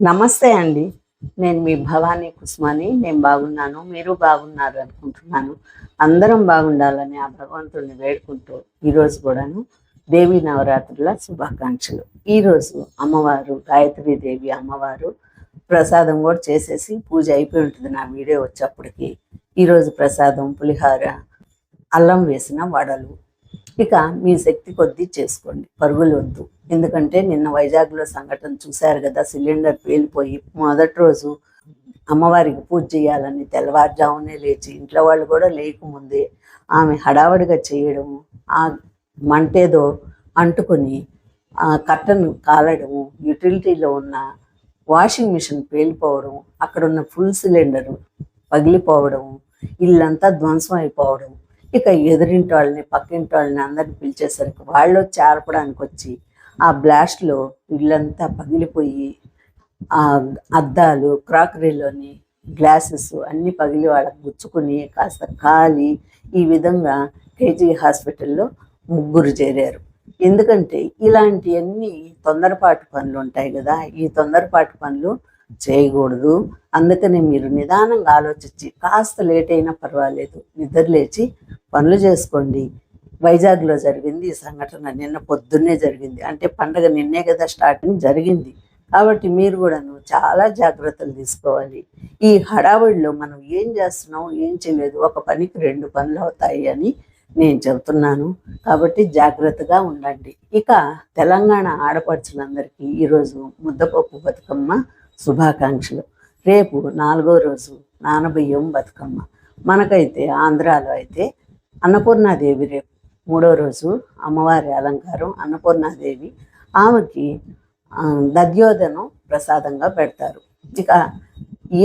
నమస్తే అండి. నేను మీ భవానీ కుస్మాని. నేను బాగున్నాను. మీరు బాగున్నారు అనుకుంటున్నాను. అందరం బాగుండాలని ఆ భగవంతుడిని వేడుకుంటూ ఈరోజు కూడాను దేవి నవరాత్రుల శుభాకాంక్షలు. ఈరోజు అమ్మవారు గాయత్రి దేవి అమ్మవారు ప్రసాదం కూడా చేసేసి పూజ అయిపోయి ఉంటుంది నా వీడియో వచ్చేప్పటికి. ఈరోజు ప్రసాదం పులిహార అల్లం వేసిన వడలు ఇక మీ శక్తి కొద్దీ చేసుకోండి. పరుగులు వద్దు ఎందుకంటే నిన్న వైజాగ్లో సంఘటన చూశారు కదా సిలిండర్ పేలిపోయి మొదటి రోజు అమ్మవారికి పూజ చేయాలని తెల్లవారుజామునే లేచి ఇంట్లో వాళ్ళు కూడా లేకముందే ఆమె హడావడిగా చేయడము ఆ మంటేదో అంటుకొని ఆ కట్టను కాలడము యూటిలిటీలో ఉన్న వాషింగ్ మిషన్ పేలిపోవడం అక్కడ ఉన్న ఫుల్ సిలిండరు పగిలిపోవడం ఇల్లంతా ధ్వంసం అయిపోవడం ఇక ఎదురింటి వాళ్ళని పక్కింటి వాళ్ళని అందరిని పిలిచేసరికి వాళ్ళు చేరపడానికి వచ్చి ఆ బ్లాస్ట్లో ఇల్లంతా పగిలిపోయి ఆ అద్దాలు క్రాకరీలోని గ్లాసెస్ అన్ని పగిలి వాళ్ళకి గుచ్చుకుని కాస్త కాలి ఈ విధంగా కేజీ హాస్పిటల్లో ముగ్గురు చేరారు. ఎందుకంటే ఇలాంటివన్నీ తొందరపాటు పనులు ఉంటాయి కదా ఈ తొందరపాటు పనులు చేయకూడదు. అందుకని మీరు నిదానంగా ఆలోచించి కాస్త లేట్ అయినా పర్వాలేదు. నిద్ర లేచి పనులు చేసుకోండి. వైజాగ్లో జరిగింది ఈ సంఘటన. నిన్న పొద్దున్నే జరిగింది. అంటే పండగ నిన్నే కదా స్టార్టింగ్ జరిగింది. కాబట్టి మీరు కూడాను చాలా జాగ్రత్తలు తీసుకోవాలి. ఈ హడావుడిలో మనం ఏం చేస్తున్నాం ఏం చేయలేదు ఒక పనికి రెండు పనులు అవుతాయి అని నేను చెబుతున్నాను. కాబట్టి జాగ్రత్తగా ఉండండి. ఇక తెలంగాణ ఆడపడుచులందరికీ ఈరోజు ముద్దపప్పు బతుకమ్మ శుభాకాంక్షలు. రేపు నాలుగో రోజు నానబియ్యం బతుకమ్మ. మనకైతే ఆంధ్రాలో అయితే అన్నపూర్ణాదేవి రేపు. మూడో రోజు అమ్మవారి అలంకారం అన్నపూర్ణాదేవి. ఆమెకి దద్యోధనం ప్రసాదంగా పెడతారు. ఇక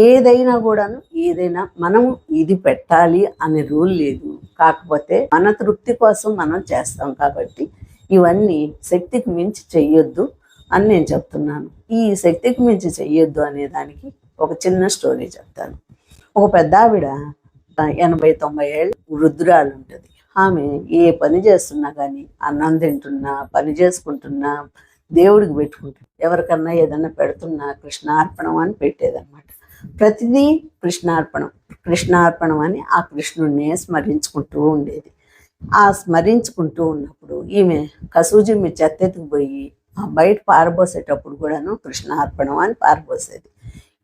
ఏదైనా కూడాను ఏదైనా మనం ఇది పెట్టాలి అనే రూల్ లేదు. కాకపోతే మన తృప్తి కోసం మనం చేస్తాం కాబట్టి ఇవన్నీ శక్తికి మించి చెయ్యొద్దు. అని నేను చెప్తున్నాను. ఈ శక్తికి మించి చెయ్యొద్దు అనే దానికి ఒక చిన్న స్టోరీ చెప్తాను. ఒక పెద్ద ఆవిడ ఎనభై తొంభై ఏళ్ళు వృద్ధురాలు ఉంటుంది ఆమె ఏ పని చేస్తున్నా కానీ అన్నం తింటున్నా పని చేసుకుంటున్నా దేవుడికి పెట్టుకుంటుంది. ఎవరికన్నా ఏదన్నా పెడుతున్నా కృష్ణార్పణం అని పెట్టేదన్నమాట. ప్రతిదీ కృష్ణార్పణం కృష్ణార్పణం అని ఆ కృష్ణుడినే స్మరించుకుంటూ ఉండేది. ఆ స్మరించుకుంటూ ఉన్నప్పుడు ఈమె కసూజి మీ చెత్తెత్తుకు పోయి బయట పారబోసేటప్పుడు కూడాను కృష్ణార్పణం అని పారబోసేది.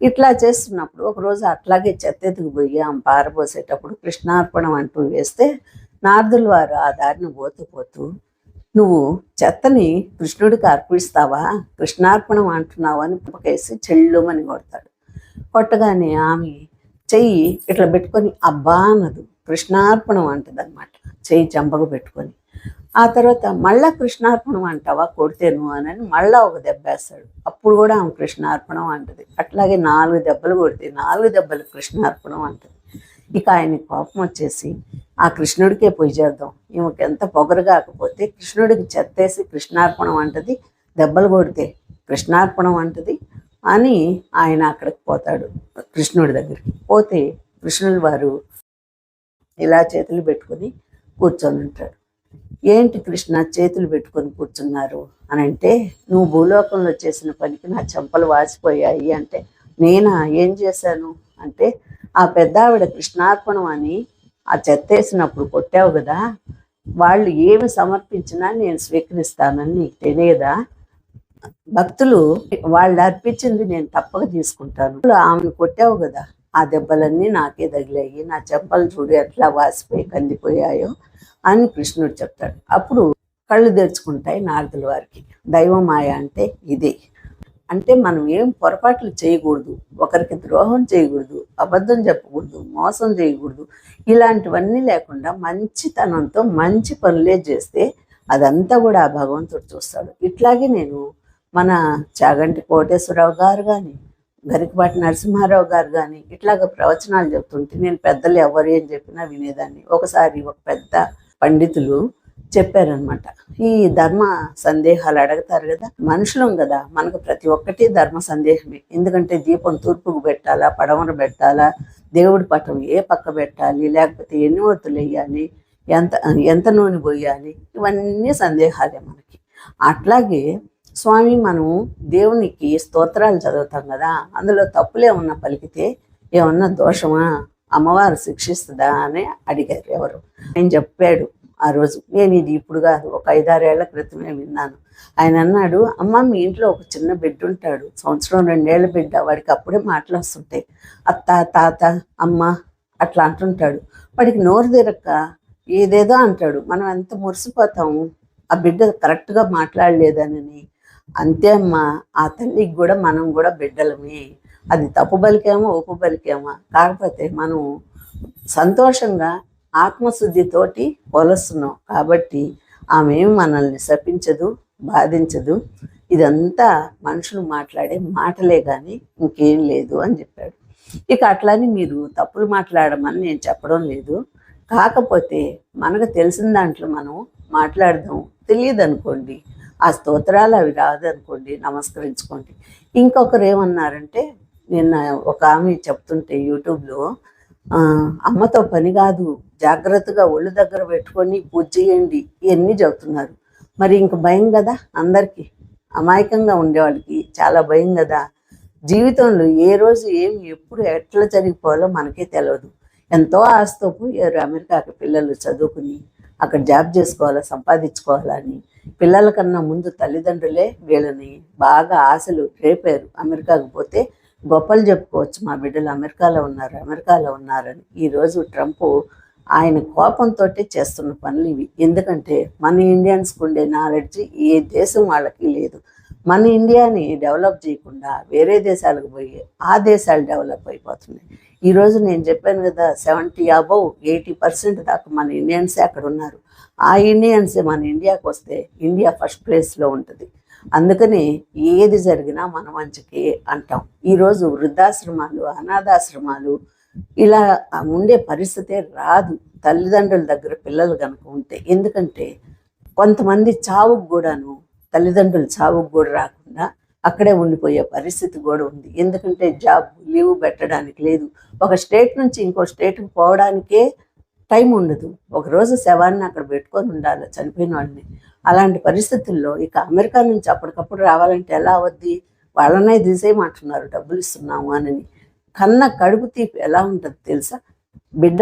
ఇట్లా చేస్తున్నప్పుడు ఒకరోజు అట్లాగే చెత్తెత్తుకు పోయి ఆమె పారబోసేటప్పుడు కృష్ణార్పణం అంటూ వేస్తే నారదుల వారు ఆ దారిని పోతూ పోతూ నువ్వు చెత్తని కృష్ణుడికి అర్పిస్తావా? కృష్ణార్పణం అంటున్నావు అని పుప్పకేసి చెల్లుమని కొడతాడు. కొట్టగానే ఆమె చెయ్యి ఇట్లా పెట్టుకొని అబ్బా అన్నదు. కృష్ణార్పణం అంటదన్నమాట. చెయ్యి చెంపకు పెట్టుకొని. ఆ తర్వాత మళ్ళా కృష్ణార్పణం అంటావా కొడితేను అని మళ్ళా ఒక దెబ్బ వేస్తాడు. అప్పుడు కూడా ఆమె కృష్ణార్పణం అంటది. అట్లాగే నాలుగు దెబ్బలు కొడితే నాలుగు దెబ్బలు కృష్ణార్పణం అంటది. ఇక ఆయన కోపం వచ్చేసి ఆ కృష్ణుడికే పూజ చేద్దాం. ఈమెకి ఎంత పొగరు కాకపోతే కృష్ణుడికి చెత్తేసి కృష్ణార్పణం అంటది. దెబ్బలు కొడితే కృష్ణార్పణం అంటది అని ఆయన అక్కడికి పోతాడు కృష్ణుడి దగ్గరికి. పోతే కృష్ణుడి వారు ఇలా చేతులు పెట్టుకొని కూర్చొని ఉంటాడు ఏంటి కృష్ణ చేతులు పెట్టుకొని కూర్చున్నారు అని అంటే నువ్వు భూలోకంలో చేసిన పనికి నా చెంపలు వాసిపోయాయి అంటే నేనా? ఏం చేశాను? అంటే ఆ పెద్ద ఆవిడ కృష్ణార్పణం అని ఆ చెత్త వేసినప్పుడు కొట్టావు కదా వాళ్ళు ఏమి సమర్పించినా నేను స్వీకరిస్తానని నీకు తెలియదా? భక్తులు వాళ్ళు అర్పించింది నేను తప్పక తీసుకుంటాను. ఆమెను కొట్టావు కదా ఆ దెబ్బలన్నీ నాకే తగిలాయి నా చెంపలు చూడు ఎట్లా వాసిపోయి కందిపోయాయో అని కృష్ణుడు చెప్తాడు. అప్పుడు కళ్ళు తెరుచుకుంటాయి నారదుల వారికి. దైవమాయ అంటే ఇదే. అంటే మనం ఏం పొరపాట్లు చేయకూడదు ఒకరికి ద్రోహం చేయకూడదు అబద్ధం చెప్పకూడదు మోసం చేయకూడదు ఇలాంటివన్నీ లేకుండా మంచితనంతో మంచి పనులే చేస్తే అదంతా కూడా ఆ భగవంతుడు చూస్తాడు. ఇట్లాగే నేను మన చాగంటి కోటేశ్వరరావు గారు కానీ గరికపాటి నరసింహారావు గారు కానీ ఇట్లాగ ప్రవచనాలు చెప్తుంటే నేను పెద్దలు ఎవరు ఏం చెప్పినా వినేదాన్ని. ఒకసారి ఒక పెద్ద పండితులు చెప్పారనమాట ఈ ధర్మ సందేహాలు అడుగుతారు కదా మనుషులం కదా మనకు ప్రతి ఒక్కటి ధర్మ సందేహమే. ఎందుకంటే దీపం తూర్పుకు పెట్టాలా పడమర పెట్టాలా దేవుడి పటం ఏ పక్క పెట్టాలి లేకపోతే ఎన్ని ఒత్తులు వేయాలి ఎంత ఎంత నూనె పోయాలి ఇవన్నీ సందేహాలే మనకి. అట్లాగే స్వామి మనం దేవునికి స్తోత్రాలు చదువుతాం కదా అందులో తప్పులు ఏమన్నా పలికితే ఏమన్నా దోషమా? అమ్మవారు శిక్షిస్తుందా అని అడిగారు ఎవరు? ఆయన చెప్పాడు ఆ రోజు. నేను ఇది ఇప్పుడు కాదు ఒక ఐదారేళ్ళ క్రితమే విన్నాను. ఆయన అన్నాడు అమ్మ మీ ఇంట్లో ఒక చిన్న బిడ్డ ఉంటాడు. సంవత్సరం రెండేళ్ళ బిడ్డ. వాడికి అప్పుడే మాటలు వస్తుంటాయి. అత్త తాత అమ్మ అట్లా అంటుంటాడు. వాడికి నోరు తిరక్క ఏదేదో అంటాడు. మనం ఎంత మురిసిపోతాము ఆ బిడ్డ కరెక్ట్గా మాట్లాడలేదనని అంతే అమ్మా ఆ తల్లికి కూడా మనం కూడా బిడ్డలమే. అది తప్పు బలికేమో ఒప్పు బలికేమో. కాకపోతే మనం సంతోషంగా ఆత్మశుద్ధితోటి కొలుస్తున్నాం. కాబట్టి ఆమె మనల్ని శపించదు బాధించదు. ఇదంతా మనుషులు మాట్లాడే మాటలే కానీ ఇంకేం లేదు అని చెప్పాడు. ఇక అట్లానే మీరు తప్పులు మాట్లాడమని నేను చెప్పడం లేదు. కాకపోతే మనకు తెలిసిన దాంట్లో మనం మాట్లాడదాం. తెలియదు అనుకోండి ఆ స్తోత్రాలు అవి రాదనుకోండి. నమస్కరించుకోండి. ఇంకొకరు ఏమన్నారంటే నిన్న ఒక ఆమె చెప్తుంటే యూట్యూబ్లో అమ్మతో పని కాదు జాగ్రత్తగా ఒళ్ళు దగ్గర పెట్టుకొని పూజ చేయండి ఇవన్నీ చెబుతున్నారు. మరి ఇంక భయం కదా అందరికీ. అమాయకంగా ఉండేవాళ్ళకి చాలా భయం కదా. జీవితంలో ఏ రోజు ఏం ఎప్పుడు ఎట్లా జరిగిపోవాలో మనకే తెలియదు ఎంతో ఆశతో పోయారు అమెరికాకి పిల్లలు చదువుకుని. అక్కడ జాబ్ చేసుకోవాలా సంపాదించుకోవాలని పిల్లల కన్నా ముందు తల్లిదండ్రులే వీళ్ళని బాగా ఆశలు రేపారు. అమెరికాకు పోతే గొప్పలు చెప్పుకోవచ్చు. మా బిడ్డలు అమెరికాలో ఉన్నారు అమెరికాలో ఉన్నారని. ఈరోజు ట్రంప్ ఆయన కోపంతో చేస్తున్న పనులు ఇవి. ఎందుకంటే మన ఇండియన్స్కి ఉండే నాలెడ్జ్ ఏ దేశం వాళ్ళకి లేదు. మన ఇండియాని డెవలప్ చేయకుండా వేరే దేశాలకు పోయి ఆ దేశాలు డెవలప్ అయిపోతున్నాయి. ఈరోజు నేను చెప్పాను కదా సెవెంటీ అబౌవ్ ఎయిటీ పర్సెంట్ దాకా మన ఇండియన్సే అక్కడ ఉన్నారు. ఆ ఇండియన్సే మన ఇండియాకి వస్తే ఇండియా ఫస్ట్ ప్లేస్లో ఉంటుంది. అందుకని ఏది జరిగినా మన మంచికి అంటాం. ఈరోజు వృద్ధాశ్రమాలు అనాథాశ్రమాలు ఇలా ఉండే పరిస్థితే రాదు. తల్లిదండ్రుల దగ్గర పిల్లలు కనుక ఉంటే. ఎందుకంటే కొంతమంది చావుకు కూడాను తల్లిదండ్రులు చావుకు కూడా రాకుండా అక్కడే ఉండిపోయే పరిస్థితి కూడా ఉంది. ఎందుకంటే జాబ్ లీవ్ పెట్టడానికి లేదు. ఒక స్టేట్ నుంచి ఇంకో స్టేట్కి పోవడానికే టైం ఉండదు. ఒకరోజు శవాన్ని అక్కడ పెట్టుకొని ఉండాలి చనిపోయిన వాళ్ళని. అలాంటి పరిస్థితుల్లో ఇక అమెరికా నుంచి అప్పటికప్పుడు రావాలంటే ఎలా అవద్ది? వాళ్ళనే తీసేయమంటున్నారు. డబ్బులు ఇస్తున్నాము అని. కన్న కడుపు తీపి ఎలా ఉంటుంది తెలుసా? బిడ్డ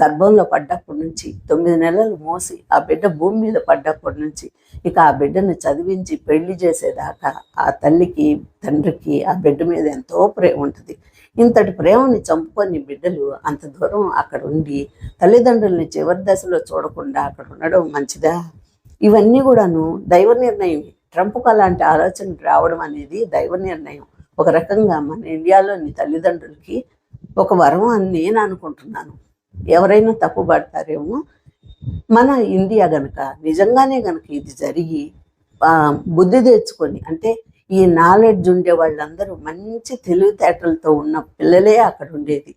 గర్భంలో పడ్డప్పటి నుంచి తొమ్మిది నెలలు మోసి ఆ బిడ్డ భూమి మీద పడ్డప్పటి నుంచి ఇక ఆ బిడ్డను చదివించి పెళ్ళి చేసేదాకా ఆ తల్లికి తండ్రికి ఆ బిడ్డ మీద ఎంతో ప్రేమ ఉంటుంది. ఇంతటి ప్రేమని చంపుకొని బిడ్డలు అంత దూరం అక్కడ ఉండి తల్లిదండ్రుల్ని చివరి దశలో చూడకుండా అక్కడ ఉండడం మంచిదా? ఇవన్నీ కూడాను దైవ నిర్ణయం. ట్రంప్కు అలాంటి ఆలోచన రావడం అనేది దైవ నిర్ణయం. ఒక రకంగా మన ఇండియాలోని తల్లిదండ్రులకి ఒక వరం అని నేను అనుకుంటున్నాను. ఎవరైనా తప్పు పడతారేమో? మన ఇండియా గనక నిజంగానే గనక ఇది జరిగి బుద్ధి తెచ్చుకొని అంటే ఈ నాలెడ్జ్ ఉండే వాళ్ళందరూ మంచి తెలివితేటలతో ఉన్న పిల్లలే అక్కడ ఉండేది.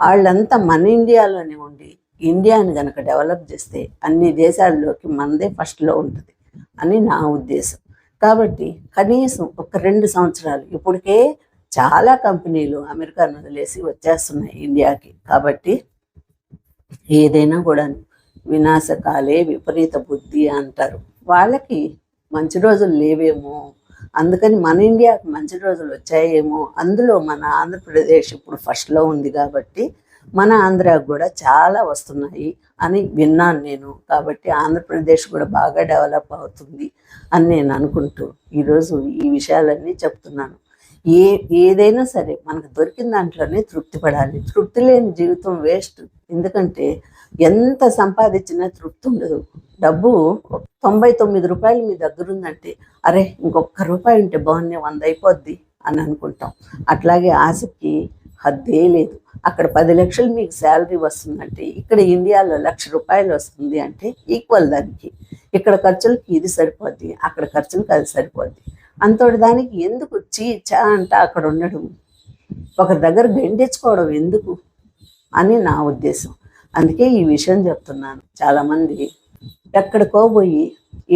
వాళ్ళంతా మన ఇండియాలోనే ఉండి ఇండియాని కనుక డెవలప్ చేస్తే అన్ని దేశాల్లోకి మనదే ఫస్ట్లో ఉంటుంది అని నా ఉద్దేశం. కాబట్టి కనీసం ఒక రెండు సంవత్సరాలు ఇప్పటికే చాలా కంపెనీలు అమెరికాను వదిలేసి వచ్చేస్తున్నాయి ఇండియాకి. కాబట్టి ఏదైనా కూడా వినాశకాలే విపరీత బుద్ధి అంటారు. వాళ్ళకి మంచి రోజులు లేవేమో అందుకని మన ఇండియాకి మంచి రోజులు వచ్చాయేమో. అందులో మన ఆంధ్రప్రదేశ్ ఇప్పుడు ఫస్ట్లో ఉంది కాబట్టి మన ఆంధ్రాకు కూడా చాలా వస్తున్నాయి అని విన్నాను నేను. కాబట్టి ఆంధ్రప్రదేశ్ కూడా బాగా డెవలప్ అవుతుంది అని నేను అనుకుంటూ ఈరోజు ఈ విషయాలన్నీ చెప్తున్నాను. ఏ ఏదైనా సరే మనకు దొరికిన దాంట్లోనే తృప్తి పడాలి. తృప్తి లేని జీవితం వేస్ట్ ఎందుకంటే ఎంత సంపాదించినా తృప్తి ఉండదు. డబ్బు తొంభై తొమ్మిది రూపాయలు మీ దగ్గర ఉందంటే అరే ఇంకొక రూపాయి ఉంటే బాగుంది వంద అయిపోద్ది అని అనుకుంటాం. అట్లాగే ఆశకి హద్దే లేదు. అక్కడ పది లక్షలు మీకు శాలరీ వస్తుందంటే ఇక్కడ ఇండియాలో లక్ష రూపాయలు వస్తుంది అంటే ఈక్వల్ దానికి. ఇక్కడ ఖర్చులకి ఇది సరిపోద్ది అక్కడ ఖర్చులకి అది సరిపోద్ది. అంతటి దానికి ఎందుకు చీ చా అంట అక్కడ ఉండడం. ఒకరి దగ్గర గెండించుకోవడం ఎందుకు అని నా ఉద్దేశం. అందుకే ఈ విషయం చెప్తున్నాను. చాలామంది ఎక్కడికో పోయి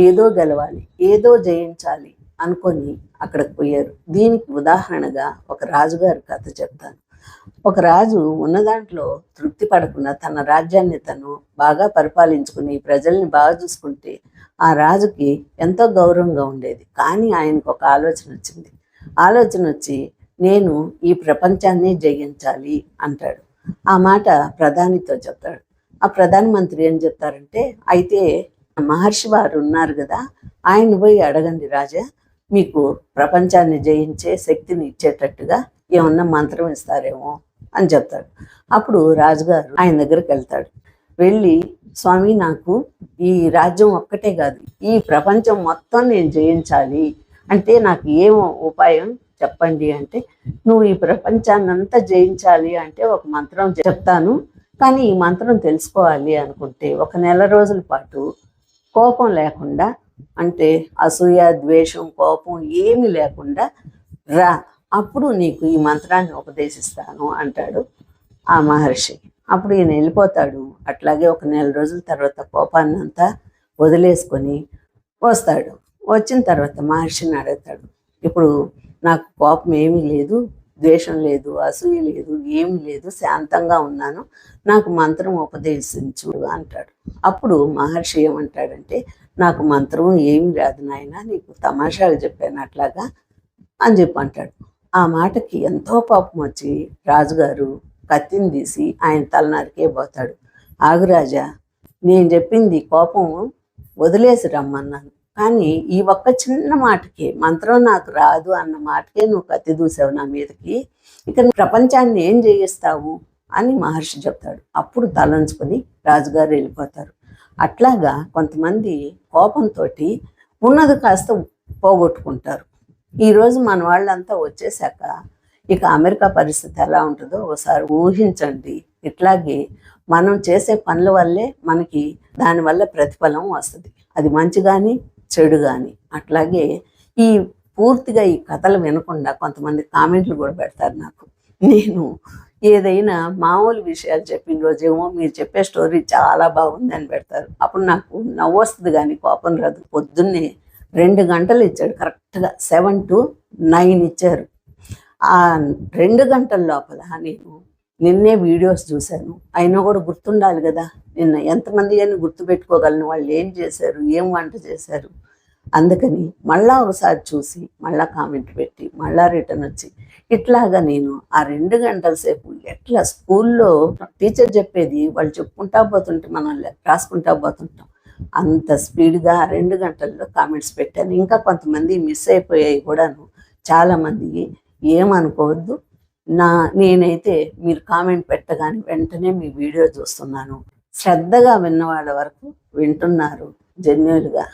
ఏదో గెలవాలి ఏదో జయించాలి అనుకొని అక్కడికి పోయారు. దీనికి ఉదాహరణగా ఒక రాజుగారి కథ చెప్తాను. ఒక రాజు ఉన్న దాంట్లో తృప్తి పడకుండా తన రాజ్యాన్ని తను బాగా పరిపాలించుకుని ప్రజల్ని బాగా చూసుకుంటే ఆ రాజుకి ఎంతో గౌరవంగా ఉండేది. కానీ ఆయనకు ఒక ఆలోచన వచ్చింది. ఆలోచన వచ్చి నేను ఈ ప్రపంచాన్ని జయించాలి అంటాడు. ఆ మాట ప్రధానితో చెప్తాడు. ఆ ప్రధానమంత్రి ఏం చెప్తారంటే అయితే మహర్షి వారు ఉన్నారు కదా ఆయన పోయి అడగండి రాజా. మీకు ప్రపంచాన్ని జయించే శక్తిని ఇచ్చేటట్టుగా ఏమన్నా మంత్రం ఇస్తారేమో అని చెప్తాడు. అప్పుడు రాజుగారు ఆయన దగ్గరికి వెళ్తాడు. వెళ్ళి స్వామి నాకు ఈ రాజ్యం ఒక్కటే కాదు ఈ ప్రపంచం మొత్తం నేను జయించాలి అంటే నాకు ఏం ఉపాయం చెప్పండి అంటే నువ్వు ఈ ప్రపంచాన్ని అంతా జయించాలి అంటే ఒక మంత్రం చెప్తాను. కానీ ఈ మంత్రం తెలుసుకోవాలి అనుకుంటే ఒక నెల రోజుల పాటు కోపం లేకుండా అంటే అసూయ ద్వేషం కోపం ఏమీ లేకుండా రా అప్పుడు నీకు ఈ మంత్రాన్ని ఉపదేశిస్తాను అంటాడు ఆ మహర్షి. అప్పుడు ఈయన వెళ్ళిపోతాడు. అట్లాగే ఒక నెల రోజుల తర్వాత కోపాన్ని అంతా వదిలేసుకొని వస్తాడు. వచ్చిన తర్వాత మహర్షిని అడుగుతాడు. ఇప్పుడు నాకు కోపం ఏమీ లేదు ద్వేషం లేదు అసూయ లేదు ఏమీ లేదు శాంతంగా ఉన్నాను నాకు మంత్రం ఉపదేశించు అంటాడు. అప్పుడు మహర్షి ఏమంటాడంటే నాకు మంత్రం ఏమి రాదు నాయన నీకు తమాషాగా చెప్పాను అట్లాగా అని చెప్పి అంటాడు ఆ మాటకి ఎంతో కోపం వచ్చి రాజుగారు కత్తిని తీసి ఆయన తలనరికే పోతాడు. ఆగురాజా నేను చెప్పింది కోపం వదిలేసి రమ్మన్నాను. కానీ ఈ ఒక్క చిన్న మాటకి మంత్రం నాకు రాదు అన్న మాటకే నువ్వు కత్తి దూసావు నా మీదకి. ఇక ప్రపంచాన్ని ఏం చేయిస్తావు అని మహర్షి చెప్తాడు. అప్పుడు తలంచుకొని రాజుగారు వెళ్ళిపోతారు. అట్లాగా కొంతమంది కోపంతో ఉన్నది కాస్త పోగొట్టుకుంటారు. ఈరోజు మన వాళ్ళంతా వచ్చేసాక ఇక అమెరికా పరిస్థితి ఎలా ఉంటుందో ఒకసారి ఊహించండి. ఇట్లాగే మనం చేసే పనుల వల్లే మనకి దానివల్ల ప్రతిఫలం వస్తుంది. అది మంచి కానీ చెడు కానీ అట్లాగే ఈ పూర్తిగా ఈ కథలు వినకుండా కొంతమంది కామెంట్లు కూడా పెడతారు నాకు. నేను ఏదైనా మామూలు విషయాలు చెప్పిన రోజేమో మీరు చెప్పే స్టోరీ చాలా బాగుంది అని పెడతారు. అప్పుడు నాకు నవ్వు వస్తుంది కానీ కోపం రాదు. పొద్దున్నే రెండు గంటలు ఇచ్చాడు కరెక్ట్గా సెవెన్ టు నైన్ ఇచ్చారు. ఆ రెండు గంటల లోపల నేను నిన్నే వీడియోస్ చూశాను. అయినా కూడా గుర్తుండాలి కదా నిన్న ఎంతమంది అని గుర్తుపెట్టుకోగలను వాళ్ళు ఏం చేశారు ఏం వంట చేశారు. అందుకని మళ్ళా ఒకసారి చూసి మళ్ళా కామెంట్ పెట్టి మళ్ళా రిటర్న్ వచ్చి ఇట్లాగా నేను ఆ రెండు గంటల సేపు ఎట్లా స్కూల్లో టీచర్ చెప్పేది వాళ్ళు చెప్పుకుంటా పోతుంటే మనం రాసుకుంటా పోతుంటాం. అంత స్పీడ్గా రెండు గంటల్లో కామెంట్స్ పెట్టాను. ఇంకా కొంతమంది మిస్ అయిపోయాయి కూడాను. చాలామంది ఏమనుకోవద్దు. నా నేనైతే మీరు కామెంట్ పెట్టగానే వెంటనే మీ వీడియో చూస్తున్నాను. శ్రద్ధగా విన్న వాళ్ళ వరకు వింటున్నారు జెన్యున్గా.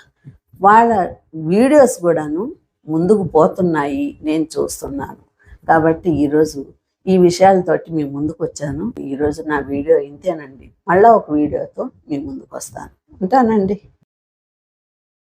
వాళ్ళ వీడియోస్ కూడాను ముందుకు పోతున్నాయి నేను చూస్తున్నాను. కాబట్టి ఈరోజు ఈ విషయాలతోటి మీ ముందుకు వచ్చాను ఈరోజు నా వీడియో ఇంతేనండి. మళ్ళీ ఒక వీడియోతో మీ ముందుకు వస్తాను ఉంటానండి.